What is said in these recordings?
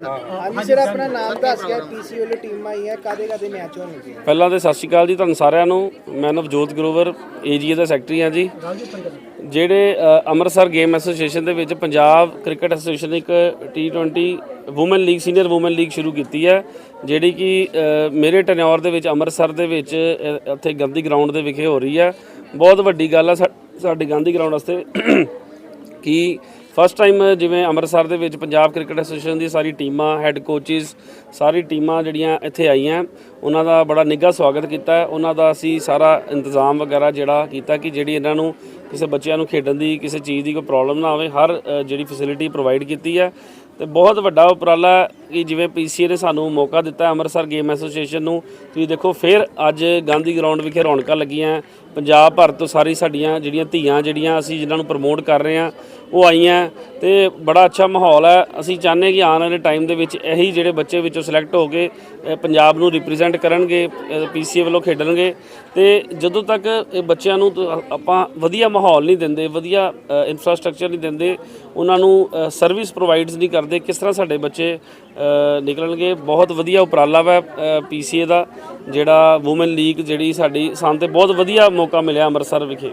ਹਾਂਜੀ ਸਰ ਆਪਣਾ ਨਾਮ ਦੱਸ ਗਿਆ ਪੀਸੀ ਵੱਲੋਂ ਟੀਮਾਂ ਆਈਆਂ ਕਾਦੇ ਕਾਦੇ ਮੈਚ ਹੋਣਗੇ ਪਹਿਲਾਂ ਤੇ ਸਤਿ ਸ਼੍ਰੀ ਅਕਾਲ ਜੀ ਤੁਹਾਨੂੰ ਸਾਰਿਆਂ ਨੂੰ। ਮੈਂ ਨਵਜੋਤ ਗਰੋਵਰ ਏਜੀਏ ਦਾ ਸੈਕਟਰੀ ਹਾਂ ਜੀ। ਜਿਹੜੇ ਅ, ਅੰਮ੍ਰਿਤਸਰ ਗੇਮ ਐਸੋਸੀਏਸ਼ਨ ਦੇ ਵਿੱਚ ਪੰਜਾਬ ਕ੍ਰਿਕਟ ਐਸੋਸੀਏਸ਼ਨ ਨੇ ਇੱਕ T20 women league senior women league ਸ਼ੁਰੂ ਕੀਤੀ ਹੈ ਜਿਹੜੀ ਕਿ ਅ, ਮੇਰੇ ਟੈਨਿਓਰ ਦੇ ਵਿੱਚ ਅੰਮ੍ਰਿਤਸਰ ਦੇ ਵਿੱਚ ਅ, ਇੱਥੇ ਗਾਂਧੀ ਗਰਾਊਂਡ ਦੇ ਵਿਖੇ ਹੋ ਰਹੀ ਹੈ। ਬਹੁਤ ਵੱਡੀ ਗੱਲ ਹੈ ਸਾ- ਸਾਡੇ ਗਾਂਧੀ ਗਰਾਊਂਡ ਵਾਸਤੇ ਕਿ ਫਸਟ ਟਾਈਮ ਜਿਵੇਂ ਅੰਮ੍ਰਿਤਸਰ ਦੇ ਵਿੱਚ ਪੰਜਾਬ ਕ੍ਰਿਕਟ ਐਸੋਸੀਏਸ਼ਨ ਦੀ ਸਾਰੀ ਟੀਮਾਂ ਹੈੱਡ ਕੋਚਿਸ ਸਾਰੀ ਟੀਮਾਂ ਜਿਹੜੀਆਂ ਇੱਥੇ ਆਈਆਂ, ਉਹਨਾਂ ਦਾ ਬੜਾ ਨਿੱਘਾ ਸਵਾਗਤ ਕੀਤਾ ਉਹਨਾਂ ਦਾ ਅਸੀਂ ਸਾਰਾ ਇੰਤਜ਼ਾਮ ਵਗੈਰਾ ਜਿਹੜਾ ਕੀਤਾ ਕਿ ਜਿਹੜੀ ਇਹਨਾਂ ਨੂੰ ਕਿਸੇ ਬੱਚਿਆਂ ਨੂੰ ਖੇਡਣ ਦੀ, ਕਿਸੇ ਚੀਜ਼ ਦੀ ਕੋਈ ਪ੍ਰੋਬਲਮ ਨਾ ਆਵੇ, ਹਰ ਜਿਹੜੀ ਫੈਸਿਲਿਟੀ ਪ੍ਰੋਵਾਈਡ ਕੀਤੀ ਹੈ। ਤੇ ਬਹੁਤ ਵੱਡਾ ਉਪਰਾਲਾ ਕਿ ਜਿਵੇਂ ਪੀਸੀਏ ਨੇ ਸਾਨੂੰ ਮੌਕਾ ਦਿੱਤਾ ਅੰਮ੍ਰਿਤਸਰ ਗੇਮ ਐਸੋਸੀਏਸ਼ਨ ਨੂੰ। ਤੁਸੀਂ ਦੇਖੋ, ਫਿਰ ਅੱਜ ਗਾਂਧੀ ਗਰਾਊਂਡ ਵਿਖੇ ਰੌਣਕਾਂ ਲੱਗੀਆਂ ਪੰਜਾਬ ਭਰ ਤੋਂ ਸਾਰੀ ਸਾਡੀਆਂ ਜਿਹੜੀਆਂ ਧੀਆਂ ਜਿਹੜੀਆਂ ਅਸੀਂ ਜਿਨ੍ਹਾਂ ਨੂੰ ਪ੍ਰਮੋਟ ਕਰ ਰਹੇ ਹਾਂ, ਉਹ ਆਈਆਂ ਤੇ ਬੜਾ ਅੱਛਾ ਮਾਹੌਲ ਹੈ। ਅਸੀਂ ਚਾਹੁੰਦੇ ਕਿ ਆਉਣ ਵਾਲੇ ਟਾਈਮ ਦੇ ਵਿੱਚ ਇਹੀ ਜਿਹੜੇ ਬੱਚੇ ਵਿੱਚੋਂ ਸਿਲੈਕਟ ਹੋ ਕੇ ਪੰਜਾਬ ਨੂੰ ਰਿਪਰੈਜ਼ੈਂਟ ਕਰਨਗੇ ਪੀਸੀਏ ਵੱਲੋਂ ਖੇਡਣਗੇ। ਤੇ ਜਦੋਂ ਤੱਕ ਇਹ ਬੱਚਿਆਂ ਨੂੰ ਆਪਾਂ ਵਧੀਆ ਮਾਹੌਲ ਨਹੀਂ ਦਿੰਦੇ, ਵਧੀਆ ਇਨਫਰਾਸਟ੍ਰਕਚਰ ਨਹੀਂ ਦਿੰਦੇ, ਉਹਨਾਂ ਨੂੰ ਸਰਵਿਸ ਪ੍ਰੋਵਾਈਡਸ ਨਹੀਂ ਕਰਦੇ, ਕਿਸ ਤਰ੍ਹਾਂ ਸਾਡੇ ਬੱਚੇ ਨਿਕਲਣਗੇ। ਬਹੁਤ ਵਧੀਆ ਉਪਰਾਲਾ ਵਾ ਪੀਸੀਏ ਦਾ ਜਿਹੜਾ ਔਮਨ ਲੀਗ ਜਿਹੜੀ ਸਾਡੀ ਸਾਨੂੰ ਤੇ ਬਹੁਤ ਵਧੀਆ ਮੌਕਾ ਮਿਲਿਆ ਅੰਮ੍ਰਿਤਸਰ ਵਿਖੇ।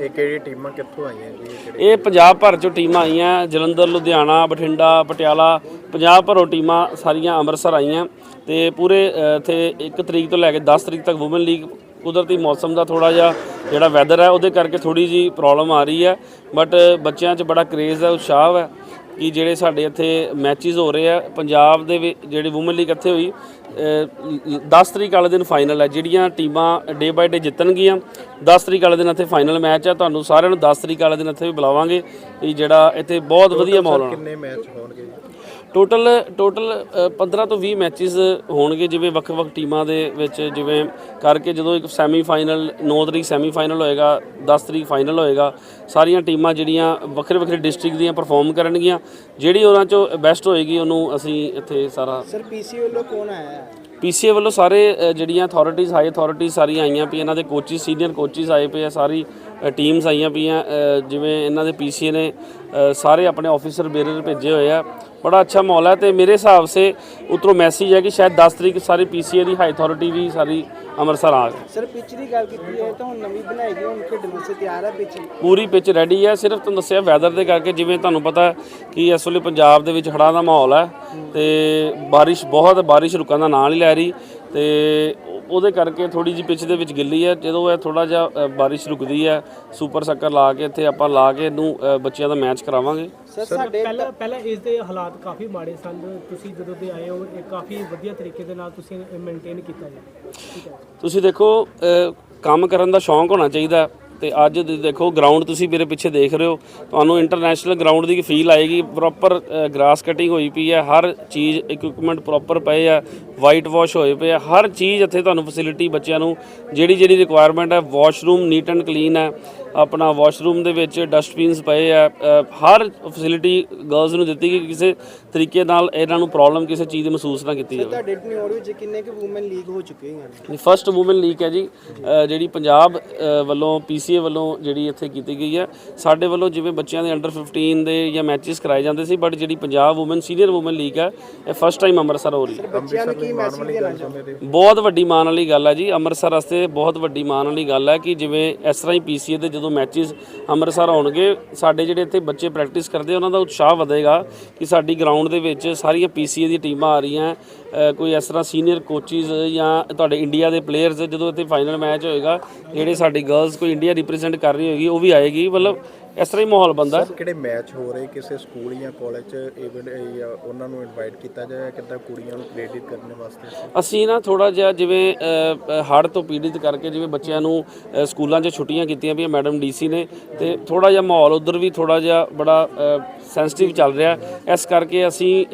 ਇਹ ਕਿਹੜੀ ਟੀਮਾਂ ਕਿੱਥੋਂ ਆਈਆਂ ਜੀ? ਇਹ ਕਿਹੜੇ ਇਹ ਪੰਜਾਬ ਭਰ ਚੋਂ ਟੀਮਾਂ ਆਈਆਂ ਜਲੰਧਰ ਲੁਧਿਆਣਾ ਬਠਿੰਡਾ ਪਟਿਆਲਾ ਪੰਜਾਬ ਭਰੋਂ ਟੀਮਾਂ ਸਾਰੀਆਂ ਅੰਮ੍ਰਿਤਸਰ ਆਈਆਂ ਤੇ ਪੂਰੇ ਅ, ਇੱਥੇ 1 ਤਰੀਕ ਤੋਂ ਲੈ ਕੇ 10 ਤਰੀਕ ਤੱਕ ਔਮਨ ਲੀਗ ਕੁਦਰਤੀ ਮੌਸਮ ਦਾ ਥੋੜਾ ਜਿਹਾ ਜਿਹੜਾ ਵੈਦਰ ਹੈ ਉਹਦੇ ਕਰਕੇ ਥੋੜੀ ਜੀ ਪ੍ਰੋਬਲਮ ਆ ਰਹੀ ਹੈ। ਬਟ ਬੱਚਿਆਂ 'ਚ ਬੜਾ ਕਰੇਜ਼ ਹੈ ਉਤਸ਼ਾਹ ਹੈ। ਕਿ ਜਿਹੜੇ ਸਾਡੇ ਇੱਥੇ ਮੈਚਿਸ ਹੋ ਰਹੇ ਆ ਪੰਜਾਬ ਦੇ ਜਿਹੜੀ ਔਮਨ ਲੀਗ ਇੱਥੇ ਹੋਈ 10 ਤਰੀਕ ਵਾਲੇ ਦਿਨ ਫਾਈਨਲ ਹੈ ਜਿਹੜੀਆਂ ਟੀਮਾਂ ਡੇ ਬਾਈ ਡੇ ਜਿੱਤਣਗੀਆਂ 10 ਤਰੀਕ ਵਾਲੇ ਦਿਨ ਇੱਥੇ ਫਾਈਨਲ ਮੈਚ ਹੈ ਤੁਹਾਨੂੰ ਸਾਰਿਆਂ ਨੂੰ 10 ਤਰੀਕ ਵਾਲੇ ਦਿਨ ਇੱਥੇ ਵੀ ਬੁਲਾਵਾਂਗੇ ਕਿ ਜਿਹੜਾ ਇੱਥੇ ਬਹੁਤ ਵਧੀਆ ਮਾਹੌਲ ਹੋਣਾ। ਕਿੰਨੇ ਮੈਚ ਹੋਣਗੇ ਟੋਟਲ ਟੋਟਲ 15 ਤੋਂ 20 ਮੈਚਸ ਹੋਣਗੇ ਜਿਵੇਂ ਵੱਖ-ਵੱਖ ਟੀਮਾਂ ਦੇ ਵਿੱਚ ਜਿਵੇਂ ਕਰਕੇ ਜਦੋਂ ਇੱਕ ਸੈਮੀ ਫਾਈਨਲ 9 ਤਰੀਕ ਸੈਮੀ ਫਾਈਨਲ ਹੋਏਗਾ 10 ਤਰੀਕ ਫਾਈਨਲ ਹੋਏਗਾ ਸਾਰੀਆਂ ਟੀਮਾਂ ਜਿਹੜੀਆਂ ਵੱਖਰੇ ਵੱਖਰੇ ਡਿਸਟ੍ਰਿਕਟ ਦੀਆਂ ਪਰਫਾਰਮ ਕਰਨਗੀਆਂ ਜਿਹੜੀ ਉਹਨਾਂ ਚੋਂ ਬੈਸਟ ਹੋਏਗੀ ਉਹਨੂੰ ਅਸੀਂ ਇੱਥੇ ਸਾਰਾ ਸਰ ਪੀਸੀ ਵੱਲੋਂ ਕੌਣ ਆਇਆ ਹੈ? ਪੀਸੀਏ ਵੱਲੋਂ ਸਾਰੇ ਜਿਹੜੀਆਂ ਅਥਾਰਟੀਜ਼ ਹਾਈ ਅਥਾਰਟੀਜ਼ ਸਾਰੀਆਂ ਆਈਆਂ ਪਈਆਂ ਇਹਨਾਂ ਦੇ ਕੋਚਿਸ ਸੀਨੀਅਰ ਕੋਚਿਸ ਆਏ ਪਏ ਆ ਸਾਰੀ ਟੀਮਸ ਆਈਆਂ ਪਈਆਂ ਜਿਵੇਂ ਇਹਨਾਂ ਦੇ ਪੀਸੀਏ ਨੇ ਸਾਰੇ ਆਪਣੇ ਆਫੀਸਰ ਬੇਰਰ ਭੇਜੇ ਹੋਏ ਆ। ਬੜਾ ਅੱਛਾ ਮਾਹੌਲ ਹੈ ਤੇ ਮੇਰੇ ਹਿਸਾਬ ਸੇ ਉਤਰੋਂ ਮੈਸੇਜ ਹੈ ਕਿ ਸ਼ਾਇਦ 10 ਤਰੀਕ ਸਾਰੇ ਪੀਸੀਏ ਦੀ ਹਾਈ ਅਥਾਰਟੀ ਵੀ ਸਾਰੀ ਅੰਮ੍ਰਿਤਸਰ ਆ ਗਏ ਸਰ ਪਿੱਚ ਦੀ ਗੱਲ ਕੀਤੀ ਹੈ ਤਾਂ ਹੁਣ ਨਵੀਂ ਬਣਾਈ ਗਈ ਹੁਣ ਖੇਡਣ ਵਾਸਤੇ ਤਿਆਰ ਹੈ ਪਿੱਚ ਪੂਰੀ ਪਿਚ ਰੈਡੀ ਹੈ ਸਿਰਫ ਤੁਹਾਨੂੰ ਦੱਸਿਆ ਵੈਦਰ ਦੇ ਕਰਕੇ ਜਿਵੇਂ ਤੁਹਾਨੂੰ ਪਤਾ ਕਿ ਇਸ ਵੇਲੇ ਪੰਜਾਬ ਦੇ ਵਿੱਚ ਹੜ੍ਹਾਂ ਦਾ ਮਾਹੌਲ ਹੈ ਤੇ ਬਾਰਿਸ਼ ਬਹੁਤ ਬਾਰਿਸ਼ ਰੁਕਣ ਦਾ ਨਾਂ ਨਹੀਂ ਲੈ ਰਹੀ ਤੇ ਉਹਦੇ ਕਰਕੇ ਥੋੜੀ ਜਿਹੀ ਪਿਚ ਦੇ ਵਿੱਚ ਗਿੱਲੀ ਹੈ। ਜਦੋਂ ਇਹ ਥੋੜਾ ਜਿਹਾ ਬਾਰਿਸ਼ ਰੁਕਦੀ ਹੈ ਸੁਪਰ ਸੱਕਰ ਲਾ ਕੇ ਇੱਥੇ ਆਪਾਂ ਲਾ ਕੇ ਇਹਨੂੰ ਬੱਚਿਆਂ ਦਾ ਮੈਚ ਕਰਾਵਾਂਗੇ। ਸਰ ਸਾਡੇ ਪਹਿਲਾਂ ਪਹਿਲਾਂ ਇਸ ਦੇ ਹਾਲਾਤ ਕਾਫੀ ਮਾੜੇ ਸਨ। ਤੁਸੀਂ ਜਦੋਂ ਦੇ ਆਏ ਹੋ ਇਹ ਕਾਫੀ ਵਧੀਆ ਤਰੀਕੇ ਦੇ ਨਾਲ ਤੁਸੀਂ ਮੇਨਟੇਨ ਕੀਤਾ ਜੀ। ਠੀਕ ਹੈ। ਤੁਸੀਂ ਦੇਖੋ ਕੰਮ ਕਰਨ ਦਾ ਸ਼ੌਂਕ ਹੋਣਾ ਚਾਹੀਦਾ। ਹੈ ਤੇ ਅੱਜ ਦੇ- ਦੇਖੋ ਗਰਾਊਂਡ ਤੁਸੀਂ ਮੇਰੇ ਪਿੱਛੇ ਦੇਖ ਰਹੇ ਹੋ ਤੁਹਾਨੂੰ ਇੰਟਰਨੈਸ਼ਨਲ ਗਰਾਊਂਡ ਦੀ ਫੀਲ ਆਏਗੀ। ਪ੍ਰੋਪਰ ਗ੍ਰਾਸ ਕਟਿੰਗ ਹੋਈ ਪਈ ਹੈ ਹਰ ਚੀਜ਼ ਇਕਵਿਪਮੈਂਟ ਪ੍ਰੋਪਰ ਪਏ ਆ ਵਾਈਟ ਵਾਸ਼ ਹੋਏ ਪਏ ਆ ਹਰ ਚੀਜ਼ ਇੱਥੇ ਤੁਹਾਨੂੰ ਫੈਸਿਲਿਟੀ ਬੱਚਿਆਂ ਨੂੰ ਜਿਹੜੀ ਜਿਹੜੀ ਰਿਕੁਆਇਰਮੈਂਟ ਹੈ ਵਾਸ਼ਰੂਮ ਨੀਟ ਐਂਡ ਕਲੀਨ ਹੈ। ਆਪਣਾ ਵਾਸ਼ਰੂਮ ਦੇ ਵਿੱਚ ਡਸਟਬਿਨਸ ਪਏ ਆ ਹਰ ਫੈਸਿਲਿਟੀ ਗਰਲਸ ਨੂੰ ਦਿੱਤੀ ਕਿ ਕਿਸੇ ਤਰੀਕੇ ਨਾਲ ਇਹਨਾਂ ਨੂੰ ਪ੍ਰੋਬਲਮ ਕਿਸੇ ਚੀਜ਼ ਦੀ ਮਹਿਸੂਸ ਨਾ ਕੀਤੀ ਜਾਵੇ। ਤੁਹਾਡੇ ਟਨਿਓਰ ਵਿੱਚ ਕਿੰਨੇ ਕੁ ਔਮਨ ਲੀਗ ਹੋ ਚੁੱਕੇ ਹਨ? ਫਸਟ ਔਮਨ ਲੀਗ ਹੈ ਜੀ ਜਿਹੜੀ ਪੰਜਾਬ ਵੱਲੋਂ ਪੀਸੀਏ ਵੱਲੋਂ ਜਿਹੜੀ ਇੱਥੇ ਕੀਤੀ ਗਈ ਹੈ। ਸਾਡੇ ਵੱਲੋਂ ਜਿਵੇਂ ਬੱਚਿਆਂ ਦੇ ਅੰਡਰ 15 ਦੇ ਜਾਂ ਮੈਚਸ ਕਰਾਏ ਜਾਂਦੇ ਸੀ ਬਟ ਜਿਹੜੀ Punjab women senior women league ਹੈ ਇਹ ਫਸਟ ਟਾਈਮ ਅੰਮ੍ਰਿਤਸਰ ਹੋ ਰਹੀ ਹੈ। ਬਹੁਤ ਵੱਡੀ ਮਾਣ ਵਾਲੀ ਗੱਲ ਹੈ ਜੀ। ਅੰਮ੍ਰਿਤਸਰ ਵਾਸਤੇ ਬਹੁਤ ਵੱਡੀ ਮਾਣ ਵਾਲੀ ਗੱਲ ਹੈ ਕਿ ਜਿਵੇਂ ਇਸ ਤਰ੍ਹਾਂ ਹੀ ਪੀਸੀਏ ਦੇ ਜਦੋਂ ਮੈਚਸ ਅੰਮ੍ਰਿਤਸਰ ਆਉਣਗੇ ਸਾਡੇ ਜਿਹੜੇ ਇੱਥੇ ਬੱਚੇ ਪ੍ਰੈਕਟਿਸ ਕਰਦੇ ਉਹਨਾਂ ਦਾ ਉਤਸ਼ਾਹ ਵਧੇਗਾ ਕਿ ਸਾਡੀ ਗਰਾਊਂਡ ਦੇ ਵਿੱਚ ਸਾਰੀਆਂ ਪੀਸੀਏ ਦੀ ਟੀਮਾਂ ਆ ਰਹੀਆਂ। ਕੋਈ ਇਸ ਤਰ੍ਹਾਂ ਸੀਨੀਅਰ ਕੋਚਿਸ ਜਾਂ ਤੁਹਾਡੇ ਇੰਡੀਆ ਦੇ ਪਲੇਅਰਸ ਜਦੋਂ ਇੱਥੇ ਫਾਈਨਲ ਮੈਚ ਹੋਏਗਾ ਜਿਹੜੇ ਸਾਡੀ ਗਰਲਸ ਕੋਈ ਇੰਡੀਆ ਰਿਪਰੈਜ਼ੈਂਟ ਕਰ ਰਹੀ ਹੋਏਗੀ ਉਹ ਵੀ ਆਏਗੀ ਮਤਲਬ ਇਸ ਤਰ੍ਹਾਂ ਹੀ ਮਾਹੌਲ ਬੰਦਾ ਕਿਹੜੇ ਮੈਚ ਹੋ ਰਹੇ? ਕਿਸੇ ਸਕੂਲ ਜਾਂ ਕਾਲਜ ਚ ਇਵੈਂਟ ਉਹਨਾਂ ਨੂੰ ਇਨਵਾਈਟ ਕੀਤਾ ਜਾਏ ਕਿੱਦਾਂ ਕੁੜੀਆਂ ਨੂੰ ਪ੍ਰੇਰਿਤ ਕਰਨ ਵਾਸਤੇ? ਅਸੀਂ ਨਾ ਥੋੜਾ ਜਿਹਾ ਜਿਵੇਂ ਹੜ੍ਹ ਤੋਂ ਪੀੜਿਤ ਕਰਕੇ ਜਿਵੇਂ ਬੱਚਿਆਂ ਨੂੰ ਸਕੂਲਾਂ 'ਚ ਛੁੱਟੀਆਂ ਕੀਤੀਆਂ ਵੀ ਮੈਡਮ ਡੀਸੀ ਨੇ ਤੇ ਥੋੜਾ ਜਿਹਾ ਮਾਹੌਲ ਉਧਰ ਵੀ ਥੋੜਾ ਜਿਹਾ ਬੜਾ ਸੈਂਸਿਟਿਵ ਚੱਲ ਰਿਹਾ। ਇਸ ਕਰਕੇ ਅਸੀਂ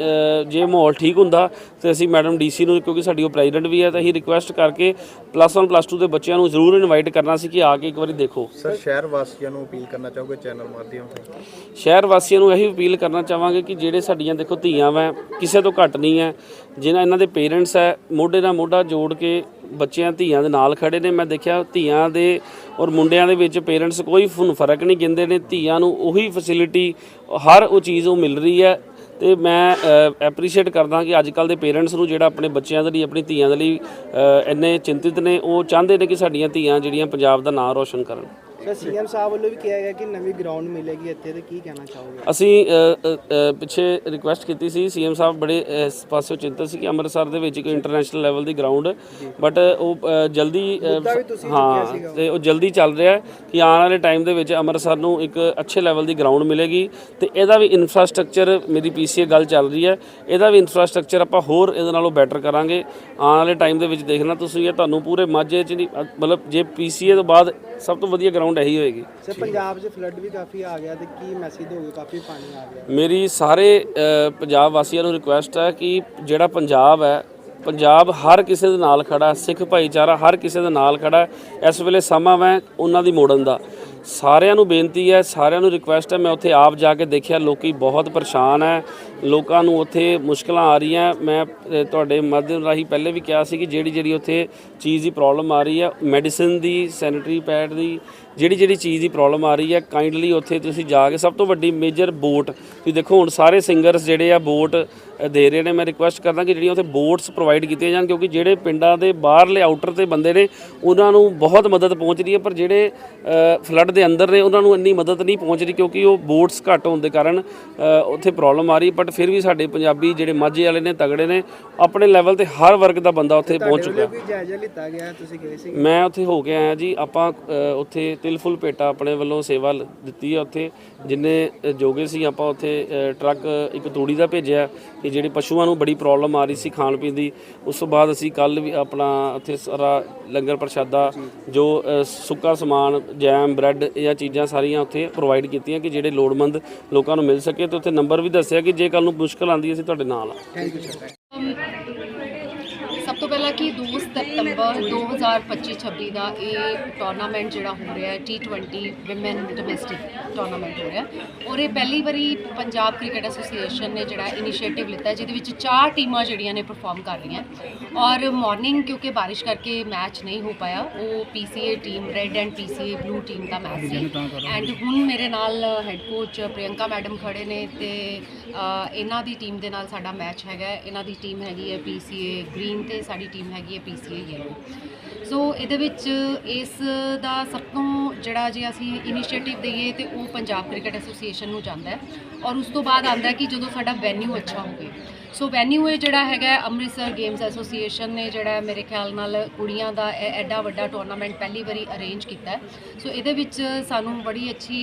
ਜੇ ਮਾਹੌਲ ਠੀਕ ਹੁੰਦਾ ਤੇ ਅਸੀਂ ਮੈਡਮ ਡੀਸੀ ਨੂੰ ਕਿਉਂਕਿ ਸਾਡੀ ਉਹ ਪ੍ਰੈਜ਼ੀਡੈਂਟ ਵੀ ਹੈ ਤਾਂ ਅਸੀਂ ਰਿਕੁਐਸਟ ਕਰਕੇ ਪਲੱਸ 1 ਪਲੱਸ 2 ਦੇ ਬੱਚਿਆਂ ਨੂੰ ਜ਼ਰੂਰ ਇਨਵਾਈਟ ਕਰਨਾ ਸੀ ਕਿ ਆ ਕੇ ਇੱਕ ਵਾਰੀ ਦੇਖੋ। ਸਰ ਸ਼ਹਿਰ ਵਾਸੀਆਂ ਨੂੰ ਅਪੀਲ ਕਰਨਾ ਚਾਹੋਗੇ? ਚੈਨਲ ਮਾਧਿਅਮ ਤੋਂ। ਸ਼ਹਿਰ ਵਾਸੀਆਂ ਨੂੰ ਇਹੀ ਅਪੀਲ ਕਰਨਾ ਚਾਹਾਂਗੇ ਕਿ ਜਿਹੜੇ ਸਾਡੀਆਂ ਦੇਖੋ ਧੀਆਂ ਵੈ, ਕਿਸੇ ਤੋਂ ਘੱਟ ਨਹੀਂ ਹੈ ਜਿਨ੍ਹਾਂ ਇਹਨਾਂ ਦੇ ਪੇਰੈਂਟਸ ਹੈ ਮੋਢੇ ਨਾਲ ਮੋਢਾ ਜੋੜ ਕੇ ਬੱਚਿਆਂ, ਧੀਆਂ ਦੇ ਨਾਲ ਖੜੇ ਨੇ। ਮੈਂ ਦੇਖਿਆ ਧੀਆਂ ਦੇ ਔਰ ਮੁੰਡਿਆਂ ਦੇ ਵਿੱਚ ਪੇਰੈਂਟਸ ਕੋਈ ਫ- ਫ਼ਰਕ ਨਹੀਂ ਗਿੰਦੇ ਨੇ। ਧੀਆਂ ਨੂੰ ਉਹੀ ਫੈਸਿਲਿਟੀ ਹਰ ਉਹ ਚੀਜ਼ ਉਹ ਮਿਲ ਰਹੀ ਹੈ ਤੇ ਮੈਂ ਐਪਰੀਸ਼ੀਏਟ ਕਰਦਾ ਕਿ ਅੱਜ ਕੱਲ ਦੇ ਪੇਰੈਂਟਸ ਨੂੰ ਜਿਹੜਾ ਆਪਣੇ ਬੱਚਿਆਂ ਦੇ ਲਈ, ਆਪਣੀ ਧੀਆਂ ਦੇ ਲਈ ਇੰਨੇ ਚਿੰਤਿਤ ਨੇ। ਉਹ ਚਾਹੁੰਦੇ ਨੇ ਕਿ ਸਾਡੀਆਂ ਧੀਆਂ ਜਿਹੜੀਆਂ ਪੰਜਾਬ ਦਾ ਨਾਂ ਰੋਸ਼ਨ ਕਰਨ। ਸਰ ਸੀਐਮ ਸਾਹਿਬ ਵੱਲੋਂ ਵੀ ਕਿਹਾ ਗਿਆ ਕਿ ਨਵੀਂ ਗਰਾਊਂਡ ਮਿਲੇਗੀ ਇੱਥੇ ਤੇ ਕੀ ਕਹਿਣਾ ਚਾਹੋਗੇ? ਅਸੀਂ ਅ, ਅ, ਅ, ਪਿੱਛੇ ਰਿਕੁਐਸਟ ਕੀਤੀ ਸੀ ਸੀਐਮ ਸਾਹਿਬ ਬੜੇ ਇਸ ਪਾਸੇ ਚਿੰਤਤ ਸੀ ਕਿ ਅੰਮ੍ਰਿਤਸਰ ਦੇ ਵਿੱਚ ਇੱਕ ਇੰਟਰਨੈਸ਼ਨਲ ਲੈਵਲ ਦੀ ਗਰਾਊਂਡ ਬਟ ਉਹ ਅ, ਜਲਦੀ ਅ, ਹਾਂ ਤੇ ਉਹ ਜਲਦੀ ਚੱਲ ਰਿਹਾ ਹੈ ਕਿ ਆਉਣ ਵਾਲੇ ਟਾਈਮ ਦੇ ਵਿੱਚ ਅੰਮ੍ਰਿਤਸਰ ਨੂੰ ਇੱਕ ਅੱਛੇ ਲੈਵਲ ਦੀ ਗਰਾਊਂਡ ਮਿਲੇਗੀ ਤੇ ਇਹਦਾ ਵੀ ਇਨਫਰਾਸਟ੍ਰਕਚਰ ਮੇਰੀ ਪੀਸੀਏ ਗੱਲ ਚੱਲ ਰਹੀ ਹੈ ਇਹਦਾ ਵੀ ਇਨਫਰਾਸਟ੍ਰਕਚਰ ਆਪਾਂ ਹੋਰ ਇਹਦੇ ਨਾਲੋਂ ਬੈਟਰ ਕਰਾਂਗੇ। ਆਉਣ ਵਾਲੇ ਟਾਈਮ ਦੇ ਵਿੱਚ ਦੇਖਣਾ ਤੁਸੀਂ ਇਹ ਤੁਹਾਨੂੰ ਪੂਰੇ ਮਾਝੇ ਚ ਨਹੀਂ ਅ, ਮਤਲਬ ਜੇ ਪੀਸੀਏ ਤੋਂ ਬਾਅਦ ਸਭ ਤੋਂ ਵਧੀਆ ਗਰਾਊਂਡ ਇਹੀ ਹੋਏਗੀ। ਸਰ ਪੰਜਾਬ 'ਚ ਫਲੱਡ ਵੀ ਕਾਫੀ ਆ ਗਿਆ ਤੇ ਕੀ ਮੈਸੇਜ ਦੋਗੇ ਕਾਫੀ ਪਾਣੀ ਆ ਗਿਆ। ਮੇਰੀ ਸਾਰੇ ਅ, ਪੰਜਾਬ ਵਾਸੀਆਂ ਨੂੰ ਰਿਕੁਐਸਟ ਹੈ ਕਿ ਜਿਹੜਾ ਪੰਜਾਬ ਹੈ ਪੰਜਾਬ ਹਰ ਕਿਸੇ ਦੇ ਨਾਲ ਖੜਾ ਹੈ, ਸਿੱਖ ਭਾਈਚਾਰਾ ਹਰ ਕਿਸੇ ਦੇ ਨਾਲ ਖੜਾ ਹੈ। ਇਸ ਵੇਲੇ ਸਮਾਂ ਵੈ ਉਹਨਾਂ ਦੀ ਮੋੜਨ ਦਾ। ਸਾਰਿਆਂ ਨੂੰ ਬੇਨਤੀ ਹੈ, ਸਾਰਿਆਂ ਨੂੰ ਰਿਕੁਐਸਟ ਹੈ, ਮੈਂ ਉੱਥੇ ਆਪ ਜਾ ਕੇ ਦੇਖਿਆ, ਲੋਕੀ ਬਹੁਤ ਪਰੇਸ਼ਾਨ ਹੈ, ਲੋਕਾਂ ਨੂੰ ਉੱਥੇ ਮੁਸ਼ਕਲਾਂ ਆ ਰਹੀਆਂ। ਮੈਂ ਤੁਹਾਡੇ ਮਾਧਿਅਮ ਰਾਹੀਂ ਪਹਿਲੇ ਵੀ ਕਿਹਾ ਸੀ ਕਿ ਜਿਹੜੀ ਜਿਹੜੀ ਉੱਥੇ ਚੀਜ਼ ਦੀ ਪ੍ਰੋਬਲਮ ਆ ਰਹੀ ਹੈ ਮੈਡੀਸਿਨ ਦੀ ਸੈਨੀਟਰੀ ਪੈਡ ਦੀ ਜਿਹੜੀ ਜਿਹੜੀ ਚੀਜ਼ ਦੀ ਪ੍ਰੋਬਲਮ ਆ ਰਹੀ ਹੈ ਕਾਈਂਡਲੀ ਉੱਥੇ ਤੁਸੀਂ ਜਾ ਕੇ ਸਭ ਤੋਂ ਵੱਡੀ ਮੇਜਰ ਬੋਟ ਤੁਸੀਂ ਦੇਖੋ ਹੁਣ ਸਾਰੇ ਸਿੰਗਰਸ ਜਿਹੜੇ ਆ ਬੋਟ ਦੇ ਰਹੇ ਨੇ। ਮੈਂ ਰਿਕੁਐਸਟ ਕਰਦਾ ਕਿ ਜਿਹੜੀਆਂ ਉੱਥੇ ਬੋਟਸ ਪ੍ਰੋਵਾਈਡ ਕੀਤੀਆਂ ਜਾਣ, ਕਿਉਂਕਿ ਜਿਹੜੇ ਪਿੰਡਾਂ ਦੇ ਬਾਹਰਲੇ ਆਊਟਰ ਤੇ ਬੰਦੇ ਨੇ, ਉਹਨਾਂ ਨੂੰ ਬਹੁਤ ਮਦਦ ਪਹੁੰਚ ਰਹੀ ਹੈ, ਪਰ ਜਿਹੜੇ ਫਲੱਡ ਦੇ ਅੰਦਰ ਨੇ ਉਹਨਾਂ ਨੂੰ ਇੰਨੀ ਮਦਦ ਨਹੀਂ ਪਹੁੰਚ ਰਹੀ ਕਿਉਂਕਿ ਉਹ ਬੋਟਸ ਘੱਟ ਹੋਣ ਦੇ ਕਾਰਨ ਉੱਥੇ ਪ੍ਰੋਬਲਮ ਆ ਰਹੀ ਬਟ ਫਿਰ ਵੀ ਸਾਡੇ ਪੰਜਾਬੀ ਜਿਹੜੇ ਮਾਝੇ ਵਾਲੇ ਨੇ ਤਗੜੇ ਨੇ ਆਪਣੇ ਲੈਵਲ ਤੇ ਹਰ ਵਰਗ ਦਾ ਬੰਦਾ ਉੱਥੇ ਪਹੁੰਚ ਚੁੱਕਾ। ਕੋਈ ਜਾਇਜ਼ਾ ਲਿੱਤਾ ਗਿਆ ਤੁਸੀਂ ਗਏ ਸੀ? ਮੈਂ ਉੱਥੇ ਹੋ ਕੇ ਆਇਆ ਜੀ ਆਪਾਂ ਉੱਥੇ ਤਿਲਫੁਲ ਭੇਟਾ ਆਪਣੇ ਵੱਲੋਂ ਸੇਵਾ ਦਿੱਤੀ ਹੈ ਉੱਥੇ ਜਿੰਨੇ ਜੋਗੇ ਸੀ ਆਪਾਂ ਉੱਥੇ ਟਰੱਕ ਇੱਕ ਤੂੜੀ ਦਾ ਭੇਜਿਆ ਕਿ ਜਿਹੜੇ ਪਸ਼ੂਆਂ ਨੂੰ ਬੜੀ ਪ੍ਰੋਬਲਮ ਆ ਰਹੀ ਸੀ ਖਾਣ ਪੀਣ ਦੀ। ਉਸ ਤੋਂ ਬਾਅਦ ਅਸੀਂ ਕੱਲ ਵੀ ਆਪਣਾ ਉੱਥੇ ਸਾਰਾ ਲੰਗਰ ਪ੍ਰਸ਼ਾਦਾ ਜੋ। ਸੁੱਕਾ ਸਮਾਨ ਜੈਮ ਬ੍ਰੈਡ ਇਹ ਚੀਜ਼ਾਂ ਸਾਰੀਆਂ ਉੱਥੇ ਪ੍ਰੋਵਾਈਡ ਕੀਤੀਆਂ ਕਿ ਜਿਹੜੇ ਲੋੜਵੰਦ ਲੋਕਾਂ ਨੂੰ ਮਿਲ ਸਕੇ ਤੇ ਉੱਥੇ ਨੰਬਰ ਵੀ ਦੱਸਿਆ ਕਿ ਜੇ ਕੱਲ ਨੂੰ ਮੁਸ਼ਕਲ ਆਂਦੀ ਅਸੀਂ ਤੁਹਾਡੇ ਨਾਲ ਆ ਥੈਂਕ ਯੂ ਸਰ ਸਭ ਤੋਂ ਪਹਿਲਾਂ ਕਿ 2 ਸਤੰਬਰ 2025-26 ਦਾ ਇਹ ਟੂਰਨਾਮੈਂਟ ਜਿਹੜਾ ਹੋ ਰਿਹਾ ਹੈ T20 ਵਿਮਨ ਡੋਮੈਸਟਿਕ ਟੂਰਨਾਮੈਂਟ ਹੋ ਰਿਹਾ ਔਰ ਇਹ ਪਹਿਲੀ ਵਾਰੀ ਪੰਜਾਬ ਕ੍ਰਿਕਟ ਐਸੋਸੀਏਸ਼ਨ ਨੇ ਜਿਹੜਾ ਇਨੀਸ਼ੀਏਟਿਵ ਲਿੱਤਾ ਜਿਹਦੇ ਵਿੱਚ ਚਾਰ ਟੀਮਾਂ ਜਿਹੜੀਆਂ ਨੇ ਪਰਫਾਰਮ ਕਰ ਰਹੀਆਂ। ਔਰ ਮਾਰਨਿੰਗ ਕਿਉਂਕਿ ਬਾਰਿਸ਼ ਕਰਕੇ ਮੈਚ ਨਹੀਂ ਹੋ ਪਾਇਆ, ਉਹ PCA team red and PCA blue team the match ਸੀ। ਐਂਡ ਹੁਣ ਮੇਰੇ ਨਾਲ ਹੈੱਡ ਕੋਚ ਪ੍ਰਿਯੰਕਾ ਮੈਡਮ ਖੜੇ ਨੇ ਤੇ ਇਹਨਾਂ ਦੀ ਟੀਮ ਦੇ ਨਾਲ ਸਾਡਾ ਮੈਚ ਹੈਗਾ ਇਹਨਾਂ ਦੀ ਟੀਮ ਹੈਗੀ ਹੈ PCA ਗ੍ਰੀਨ ਤੇ, ਸਾਡੀ ਟੀਮ ਹੈਗੀ ਹੈ PCA ਯੈਲੋ ਸੋ ਇਹਦੇ ਵਿੱਚ ਇਸ ਦਾ ਸਭ ਤੋਂ ਜਿਹੜਾ ਜੇ ਅਸੀਂ ਇਨੀਸ਼ੀਏਟਿਵ ਦਈਏ ਤੇ ਉਹ ਪੰਜਾਬ ਕ੍ਰਿਕਟ ਐਸੋਸੀਏਸ਼ਨ ਨੂੰ ਜਾਂਦਾ ਹੈ। ਔਰ ਉਸ ਤੋਂ ਬਾਅਦ ਆਂਦਾ ਕਿ ਜਦੋਂ ਸਾਡਾ ਵੈਨਿਊ ਅੱਛਾ ਹੋਵੇ। ਸੋ ਵੈਨਿਊ ਇਹ ਜਿਹੜਾ ਹੈਗਾ ਅੰਮ੍ਰਿਤਸਰ ਗੇਮਸ ਐਸੋਸੀਏਸ਼ਨ ਨੇ ਜਿਹੜਾ ਮੇਰੇ ਖਿਆਲ ਨਾਲ ਕੁੜੀਆਂ ਦਾ ਐ- ਐਡਾ ਵੱਡਾ ਟੂਰਨਾਮੈਂਟ ਪਹਿਲੀ ਵਾਰੀ ਅਰੇਂਜ ਕੀਤਾ ਸੋ ਇਹਦੇ ਵਿੱਚ ਸਾਨੂੰ ਬੜੀ ਅੱਛੀ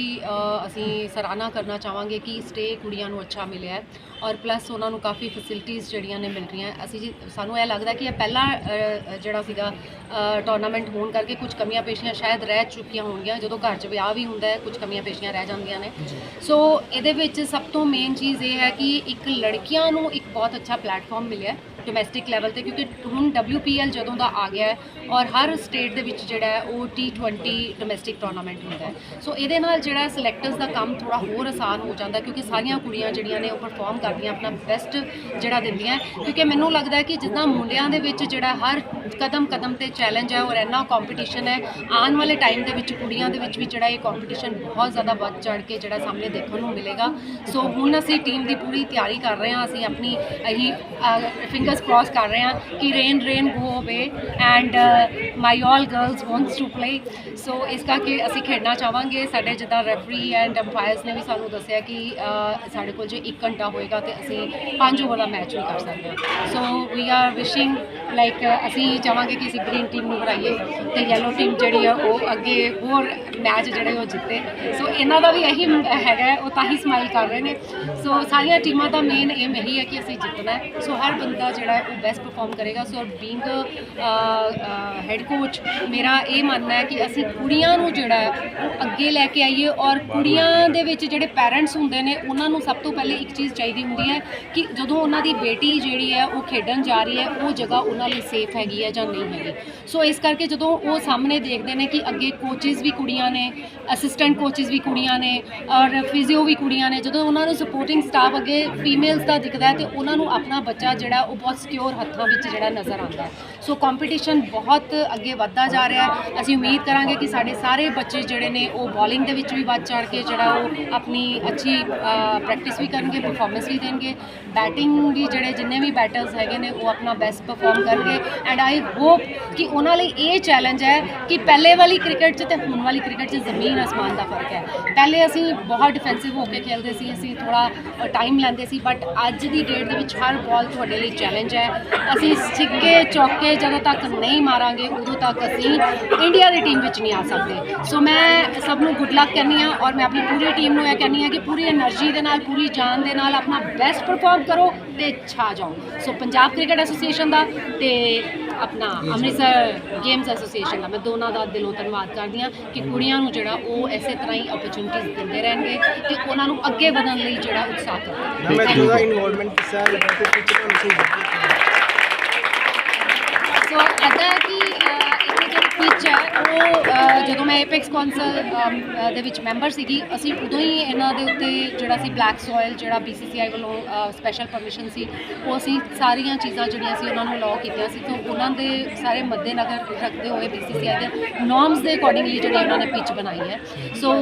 ਅਸੀਂ ਸਰਾਹਨਾ ਕਰਨਾ ਚਾਹਾਂਗੇ ਕਿ ਸਟੇ ਕੁੜੀਆਂ ਨੂੰ ਅੱਛਾ ਮਿਲਿਆ ਹੈ। ਔਰ ਪਲੱਸ ਉਹਨਾਂ ਨੂੰ ਕਾਫੀ ਫੈਸਿਲਿਟੀਆਂ ਜਿਹੜੀਆਂ ਨੇ ਮਿਲ ਰਹੀਆਂ ਅਸੀਂ ਜੀ ਸਾਨੂੰ ਇਹ ਲੱਗਦਾ ਕਿ ਇਹ ਪਹਿਲਾ ਜਿਹੜਾ ਸੀਗਾ ਟੂਰਨਾਮੈਂਟ ਹੋਣ ਕਰਕੇ ਕੁਝ ਕਮੀਆਂ ਪੇਸ਼ੀਆਂ ਸ਼ਾਇਦ ਰਹਿ ਚੁੱਕੀਆਂ ਹੋਣਗੀਆਂ। ਜਦੋਂ ਘਰ 'ਚ ਵਿਆਹ ਵੀ ਹੁੰਦਾ ਹੈ ਕੁਝ ਕਮੀਆਂ ਪੇਸ਼ੀਆਂ ਰਹਿ ਜਾਂਦੀਆਂ ਨੇ। ਸੋ ਇਹਦੇ ਵਿੱਚ ਸਭ ਤੋਂ ਮੇਨ ਚੀਜ਼ ਇਹ ਹੈ ਕਿ ਇੱਕ ਲੜਕੀਆਂ ਨੂੰ ਇੱਕ ਬਹੁਤ ਅੱਛਾ ਪਲੇਟਫਾਰਮ ਮਿਲਿਆ ਡੋਮੈਸਟਿਕ ਲੈਵਲ ਤੇ, ਕਿਉਂਕਿ ਹੁਣ WPL ਜਦੋਂ ਦਾ ਆ ਗਿਆ ਔਰ ਹਰ ਸਟੇਟ ਦੇ ਵਿੱਚ ਜਿਹੜਾ ਹੈ ਉਹ T20 ਡੋਮੈਸਟਿਕ ਟੂਰਨਾਮੈਂਟ ਹੁੰਦਾ ਸੋ ਇਹਦੇ ਨਾਲ ਜਿਹੜਾ ਸਿਲੈਕਟਰਸ ਦਾ ਕੰਮ ਥੋੜਾ ਹੋਰ ਆਸਾਨ ਹੋ ਜਾਂਦਾ, ਕਿਉਂਕਿ ਸਾਰੀਆਂ ਕੁੜੀਆਂ ਜਿਹੜੀਆਂ ਨੇ ਉਹ ਪਰਫਾਰਮ ਕਰਦੀਆਂ, ਆਪਣਾ ਬੈਸਟ ਜਿਹੜਾ ਦਿੰਦੀਆਂ ਕਿਉਂਕਿ ਮੈਨੂੰ ਲੱਗਦਾ ਕਿ ਜਿੱਦਾਂ ਮੁੰਡਿਆਂ ਦੇ ਵਿੱਚ ਜਿਹੜਾ ਹਰ ਕਦਮ ਕਦਮ ਤੇ ਚੈਲੰਜ ਹੈ ਔਰ ਇੰਨਾ ਕੰਪੀਟੀਸ਼ਨ ਹੈ, ਆਉਣ ਵਾਲੇ ਟਾਈਮ ਦੇ ਵਿੱਚ ਕੁੜੀਆਂ ਦੇ ਵਿੱਚ ਵੀ ਜਿਹੜਾ ਇਹ ਕੰਪੀਟੀਸ਼ਨ ਬਹੁਤ ਜ਼ਿਆਦਾ ਵੱਧ ਚੜ ਕੇ ਜਿਹੜਾ ਸਾਹਮਣੇ ਦੇਖਣ ਨੂੰ ਮਿਲੇਗਾ। ਸੋ ਹੁਣ ਅਸੀਂ ਟੀਮ ਦੀ ਪੂਰੀ ਤਿਆਰੀ ਕਰ ਰਹੇ ਹਾਂ, ਅਸੀਂ ਆਪਣੀ ਅਸੀਂ ਫਿੰਗਰਸ ਕ੍ਰਾਸ ਕਰ ਰਹੇ ਹਾਂ ਕਿ rain rain go away and my all girls wants to play so ਇਸ ਕਰਕੇ ਅਸੀਂ ਖੇਡਣਾ ਚਾਹਾਂਗੇ ਸਾਡੇ ਜਿੱਦਾਂ ਰੈਫਰੀ ਐਂਡ ਅੰਪਾਇਰਸ ਨੇ ਵੀ ਸਾਨੂੰ ਦੱਸਿਆ ਕਿ ਸਾਡੇ ਕੋਲ ਜੇ 1 ਘੰਟਾ ਹੋਏਗਾ ਤੇ ਅਸੀਂ ਪੰਜ ਓਵਰ ਦਾ ਮੈਚ ਵੀ ਕਰ ਸਕਦੇ ਹਾਂ so we are wishing like ਅਸੀਂ ਚਾਹਾਂਗੇ ਕਿ ਅਸੀਂ ਗ੍ਰੀਨ ਟੀਮ ਨੂੰ ਹਰਾਈਏ ਤੇ ਯੈਲੋ ਟੀਮ ਜਿਹੜੀ ਆ ਉਹ ਅੱਗੇ ਹੋਰ ਮੈਚ ਜਿਹੜੇ ਉਹ ਜਿੱਤੇ ਸੋ ਇਹਨਾਂ ਦਾ ਵੀ ਇਹੀ ਹੈਗਾ ਉਹ ਤਾਂ ਹੀ ਸਮਾਈਲ ਕਰ ਰਹੇ ਨੇ ਸੋ ਸਾਰੀਆਂ ਟੀਮਾਂ ਦਾ ਮੇਨ ਏਮ ਇਹੀ ਹੈ ਕਿ ਅਸੀਂ ਜਿੱਤਣਾ ਸੋ ਹਰ ਬੰਦਾ ਜਿਹੜਾ ਉਹ ਬੈਸਟ ਪਰਫਾਰਮ ਕਰੇਗਾ ਸੋ ਬੀਇੰਗ ਹੈਡ ਕੋਚ, ਮੇਰਾ ਇਹ ਮੰਨਣਾ ਹੈ ਕਿ ਅਸੀਂ ਕੁੜੀਆਂ ਨੂੰ ਜਿਹੜਾ ਉਹ ਅੱਗੇ ਲੈ ਕੇ ਆਈਏ ਔਰ ਕੁੜੀਆਂ ਦੇ ਵਿੱਚ ਜਿਹੜੇ ਪੈਰੈਂਟਸ ਹੁੰਦੇ ਨੇ, ਉਹਨਾਂ ਨੂੰ ਸਭ ਤੋਂ ਪਹਿਲੇ ਇੱਕ ਚੀਜ਼ ਚਾਹੀਦੀ ਹੁੰਦੀ ਹੈ ਕਿ ਜਦੋਂ ਉਹਨਾਂ ਦੀ ਬੇਟੀ ਜਿਹੜੀ ਹੈ, ਉਹ ਖੇਡਣ ਜਾ ਰਹੀ ਹੈ, ਉਹ ਜਗ੍ਹਾ ਉਹਨਾਂ ਲਈ ਸੇਫ ਹੈਗੀ ਹੈ ਜਾਂ ਨਹੀਂ ਹੈਗੀ। ਸੋ ਇਸ ਕਰਕੇ ਜਦੋਂ ਉਹ ਸਾਹਮਣੇ ਦੇਖਦੇ ਨੇ ਕਿ ਅੱਗੇ ਕੋਚਿਸ ਵੀ ਕੁੜੀਆਂ ਨੇ ਅਸਿਸਟੈਂਟ ਕੋਚਿਸ ਵੀ ਕੁੜੀਆਂ ਨੇ ਔਰ ਫਿਜ਼ੀਓ ਵੀ ਕੁੜੀਆਂ ਨੇ, ਜਦੋਂ ਉਹਨਾਂ ਨੂੰ ਸਪੋਰਟਿੰਗ ਸਟਾਫ ਅੱਗੇ ਫੀਮੇਲਸ ਦਾ ਦਿਖਦਾ ਹੈ ਤੇ ਉਹਨਾਂ ਨੂੰ ਆਪਣਾ ਬੱਚਾ ਜਿਹੜਾ, ਉਹ ਬਹੁਤ ਸਿਕਿਉਰ ਹੱਥਾਂ ਵਿੱਚ ਜਿਹੜਾ ਨਜ਼ਰ ਆਉਂਦਾ ਸੋ ਕੰਪੀਟੀਸ਼ਨ ਬਹੁਤ ਅੱਗੇ ਵੱਧਦਾ ਜਾ ਰਿਹਾ ਹੈ। ਅਸੀਂ ਉਮੀਦ ਕਰਾਂਗੇ ਕਿ ਸਾਡੇ ਸਾਰੇ ਬੱਚੇ ਜਿਹੜੇ ਨੇ, ਉਹ ਬੋਲਿੰਗ ਦੇ ਵਿੱਚ ਵੀ ਵੱਧ ਚੜ ਕੇ ਜਿਹੜਾ ਉਹ ਆਪਣੀ ਅੱਛੀ ਪ੍ਰੈਕਟਿਸ ਵੀ ਕਰਨਗੇ ਪਰਫਾਰਮੈਂਸ ਵੀ ਦੇਣਗੇ। ਬੈਟਿੰਗ ਵੀ ਜਿਹੜੇ ਜਿੰਨੇ ਵੀ ਬੈਟਰਸ ਹੈਗੇ ਨੇ, ਉਹ ਆਪਣਾ ਬੈਸਟ ਪਰਫਾਰਮ ਕਰਨਗੇ। ਐਂਡ ਆਈ ਹੋਪ ਕਿ ਉਹਨਾਂ ਲਈ ਇਹ ਚੈਲੰਜ ਹੈ ਕਿ ਪਹਿਲੇ ਵਾਲੀ ਕ੍ਰਿਕਟ 'ਚ ਤੇ ਹੁਣ ਵਾਲੀ ਕ੍ਰਿਕਟ 'ਚ ਜ਼ਮੀਨ ਅਸਮਾਨ ਦਾ ਫ਼ਰਕ ਹੈ। ਪਹਿਲੇ ਅਸੀਂ ਬਹੁਤ ਡਿਫੈਂਸਿਵ ਹੋ ਕੇ ਖੇਡਦੇ ਸੀ, ਅਸੀਂ ਥੋੜਾ ਟਾਈਮ ਲੈਂਦੇ ਸੀ ਬਟ ਅੱਜ ਦੀ ਡੇਟ ਦੇ ਵਿੱਚ ਹਰ ਬਾਲ ਤੁਹਾਡੇ ਲਈ ਚੈਲੰਜ ਹੈ। ਅਸੀਂ ਸਿੱਕੇ ਚੌਕੇ ਜਦੋਂ ਤੱਕ ਨਹੀਂ ਮਾਰਾਂਗੇ ਜਦੋਂ ਤੱਕ ਅਸੀਂ ਇੰਡੀਆ ਦੀ ਟੀਮ ਵਿੱਚ ਨਹੀਂ ਆ ਸਕਦੇ। ਸੋ ਮੈਂ ਸਭ ਨੂੰ ਗੁੱਡ ਲੱਕ ਕਹਿੰਨੀ ਆ ਔਰ ਮੈਂ ਆਪਣੀ ਪੂਰੀ ਟੀਮ ਨੂੰ ਇਹ ਕਹਿੰਨੀ ਆ ਕਿ ਪੂਰੀ એનર્ਜੀ ਦੇ ਨਾਲ ਪੂਰੀ ਜਾਨ ਦੇ ਨਾਲ ਆਪਣਾ ਬੈਸਟ ਪਰਫਾਰਮ ਕਰੋ ਤੇ ਛਾ ਜਾਓ। ਸੋ ਪੰਜਾਬ ਕ੍ਰਿਕਟ ਐਸੋਸੀਏਸ਼ਨ ਦਾ ਤੇ ਆਪਣਾ ਅੰਮ੍ਰਿਤਸਰ ਗੇਮਸ ਐਸੋਸੀਏਸ਼ਨ ਦਾ। ਮੈਂ ਦੋਨਾਂ ਦਾ ਦਿਲੋਂ ਧੰਨਵਾਦ ਕਰਦੀ ਆ ਕਿ ਕੁੜੀਆਂ ਨੂੰ ਜਿਹੜਾ ਉਹ ਐਸੇ ਤਰ੍ਹਾਂ ਹੀ ਓਪਰਚੁਨਿਟੀਆਂ ਦਿੰਦੇ ਰਹਿਣਗੇ ਤੇ ਉਹਨਾਂ ਨੂੰ ਅੱਗੇ ਵਧਣ ਲਈ ਜਿਹੜਾ ਉਤਸ਼ਾਹ ਕਰਦੇ ਮੈਂ ਤੁਹਾਡਾ ਇਨਵੋਲਵਮੈਂਟ ਕਿਸਾ ਲੱਗਾ ਤੇ ਕੁਝ ਤੁਹਾਨੂੰ ਸੋ ਅਦਾ ਪਿਚ ਜਦੋਂ ਮੈਂ ਐਪੈਕਸ ਕੌਂਸਲ ਦੇ ਵਿੱਚ ਮੈਂਬਰ ਸੀਗੀ, ਅਸੀਂ ਉਦੋਂ ਹੀ ਇਹਨਾਂ ਦੇ ਉੱਤੇ ਜਿਹੜਾ ਸੀ ਬਲੈਕ ਸੋਇਲ ਜਿਹੜਾ BCCI ਵੱਲੋਂ ਸਪੈਸ਼ਲ ਪਰਮਿਸ਼ਨ ਸੀ, ਉਹ ਅਸੀਂ ਸਾਰੀਆਂ ਚੀਜ਼ਾਂ ਜਿਹੜੀਆਂ ਸੀ ਉਹਨਾਂ ਨੂੰ ਲਾਅ ਕੀਤੀਆਂ ਸੀ। ਤੋਂ ਉਹਨਾਂ ਦੇ ਸਾਰੇ ਮੱਦੇਨਜ਼ਰ ਰੱਖਦੇ ਹੋਏ BCCI ਦੇ ਨੋਰਮਸ ਦੇ ਅਕੋਰਡਿੰਗਲੀ ਜਿਹੜੀ ਉਹਨਾਂ ਨੇ ਪਿਚ ਬਣਾਈ ਹੈ। ਸੋ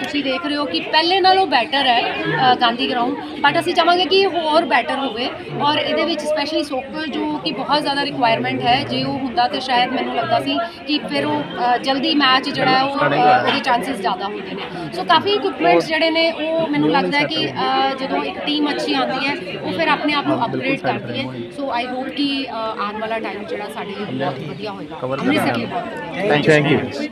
ਤੁਸੀਂ ਦੇਖ ਰਹੇ ਹੋ ਕਿ ਪਹਿਲੇ ਨਾਲੋਂ ਬੈਟਰ ਹੈ ਗਾਂਧੀ ਗਰਾਊਂਡ ਬਟ ਅਸੀਂ ਚਾਹਾਂਗੇ ਕਿ ਇਹ ਹੋਰ ਬੈਟਰ ਹੋਵੇ। ਔਰ ਇਹਦੇ ਵਿੱਚ ਸਪੈਸ਼ਲੀ ਸੋਕਰ ਜੋ ਕਿ ਬਹੁਤ ਜ਼ਿਆਦਾ ਰਿਕੁਆਇਰਮੈਂਟ ਹੈ, ਜੇ ਉਹ ਹੁੰਦਾ ਤੇ ਸ਼ਾਇਦ ਮੈਨੂੰ ਲੱਗਦਾ ਸੀ ਕਿ ਫਿਰ ਉਹ ਜਲਦੀ ਮੈਚ ਜਿਹੜਾ ਹੈ ਉਹ ਉਹਦੇ ਚਾਂਸਸ ਜ਼ਿਆਦਾ ਹੁੰਦੇ ਨੇ। ਸੋ ਕਾਫੀ ਇਕਵਿਪਮੈਂਟਸ ਜਿਹੜੇ ਨੇ ਉਹ ਮੈਨੂੰ ਲੱਗਦਾ ਹੈ ਕਿ ਜਦੋਂ ਇੱਕ ਟੀਮ ਅੱਛੀ ਆਉਂਦੀ ਹੈ ਉਹ ਫਿਰ ਆਪਣੇ ਆਪ ਨੂੰ ਅਪਗ੍ਰੇਡ ਕਰਦੀ ਹੈ। ਸੋ ਆਈ ਹੋਪ ਕਿ ਆਉਣ ਵਾਲਾ ਟਾਈਮ ਜਿਹੜਾ ਸਾਡੇ ਲਈ ਬਹੁਤ ਵਧੀਆ ਹੋਏਗਾ। ਬਹੁਤ ਵਧੀਆ ਥੈਂਕ ਯੂ